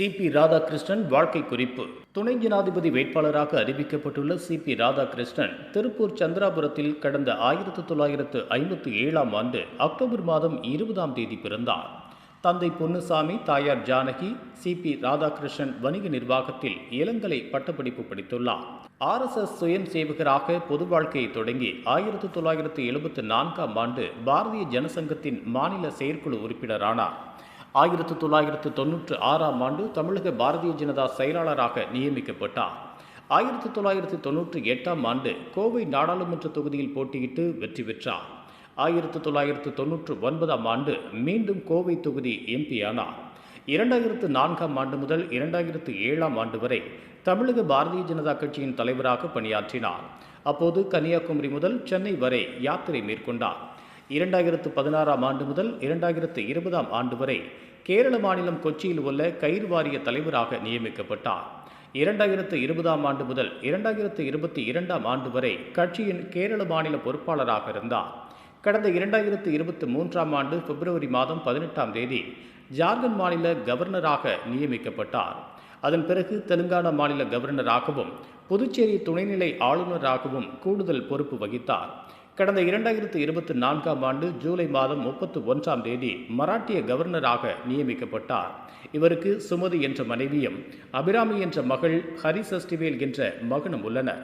CP Radhakrishnan வாழ்க்கை குறிப்பு. துணை ஜனாதிபதி வேட்பாளராக அறிவிக்கப்பட்டுள்ள சிபி ராதாகிருஷ்ணன் திருப்பூர் சந்திராபுரத்தில் கடந்த ஆயிரத்து தொள்ளாயிரத்து ஐம்பத்தி ஏழாம் ஆண்டு அக்டோபர் மாதம் இருபதாம் தேதி பிறந்தார். தந்தை பொன்னுசாமி தாயார் ஜானகி சிபி ராதாகிருஷ்ணன் வணிக நிர்வாகத்தில் இளங்கலை பட்டப்படிப்பு படித்துள்ளார். ஆர்எஸ்எஸ் சுயம் சேவகராக பொது வாழ்க்கையை தொடங்கி ஆயிரத்து தொள்ளாயிரத்து எழுபத்து நான்காம் ஆண்டு பாரதிய ஜனசங்கத்தின் மாநில செயற்குழு உறுப்பினரானார். ஆயிரத்து தொள்ளாயிரத்து தொன்னூற்று ஆறாம் ஆண்டு தமிழக பாரதிய ஜனதா செயலாளராக நியமிக்கப்பட்டார். ஆயிரத்து தொள்ளாயிரத்து தொன்னூற்றி எட்டாம் ஆண்டு கோவை நாடாளுமன்ற தொகுதியில் போட்டியிட்டு வெற்றி பெற்றார். ஆயிரத்து தொள்ளாயிரத்து தொன்னூற்று ஒன்பதாம் ஆண்டு மீண்டும் கோவை தொகுதி எம்பியானார். இரண்டாயிரத்து நான்காம் ஆண்டு முதல் இரண்டாயிரத்து ஏழாம் ஆண்டு வரை தமிழக பாரதிய ஜனதா கட்சியின் தலைவராக பணியாற்றினார். அப்போது கன்னியாகுமரி முதல் சென்னை வரை யாத்திரை மேற்கொண்டார். இரண்டாயிரத்து பதினாறாம் ஆண்டு முதல் இரண்டாயிரத்து இருபதாம் ஆண்டு வரை கேரள மாநிலம் கொச்சியில் உள்ள கயிறு வாரிய தலைவராக நியமிக்கப்பட்டார். இரண்டாயிரத்து இருபதாம் ஆண்டு முதல் இரண்டாயிரத்து இருபத்தி இரண்டாம் ஆண்டு வரை கட்சியின் கேரள மாநில பொறுப்பாளராக இருந்தார். கடந்த இரண்டாயிரத்து இருபத்தி மூன்றாம் ஆண்டு பிப்ரவரி மாதம் பதினெட்டாம் தேதி ஜார்க்கண்ட் மாநில கவர்னராக நியமிக்கப்பட்டார். அதன் பிறகு தெலுங்கானா மாநில கவர்னராகவும் புதுச்சேரி துணைநிலை ஆளுநராகவும் கூடுதல் பொறுப்பு வகித்தார். கடந்த இரண்டாயிரத்து இருபத்தி நான்காம் ஆண்டு ஜூலை மாதம் முப்பத்து ஒன்றாம் தேதி மராட்டிய கவர்னராக நியமிக்கப்பட்டார். இவருக்கு சுமதி என்ற மனைவியும் அபிராமி என்ற மகள் ஹரி சஷ்டிவேல் என்ற மகனும் உள்ளனர்.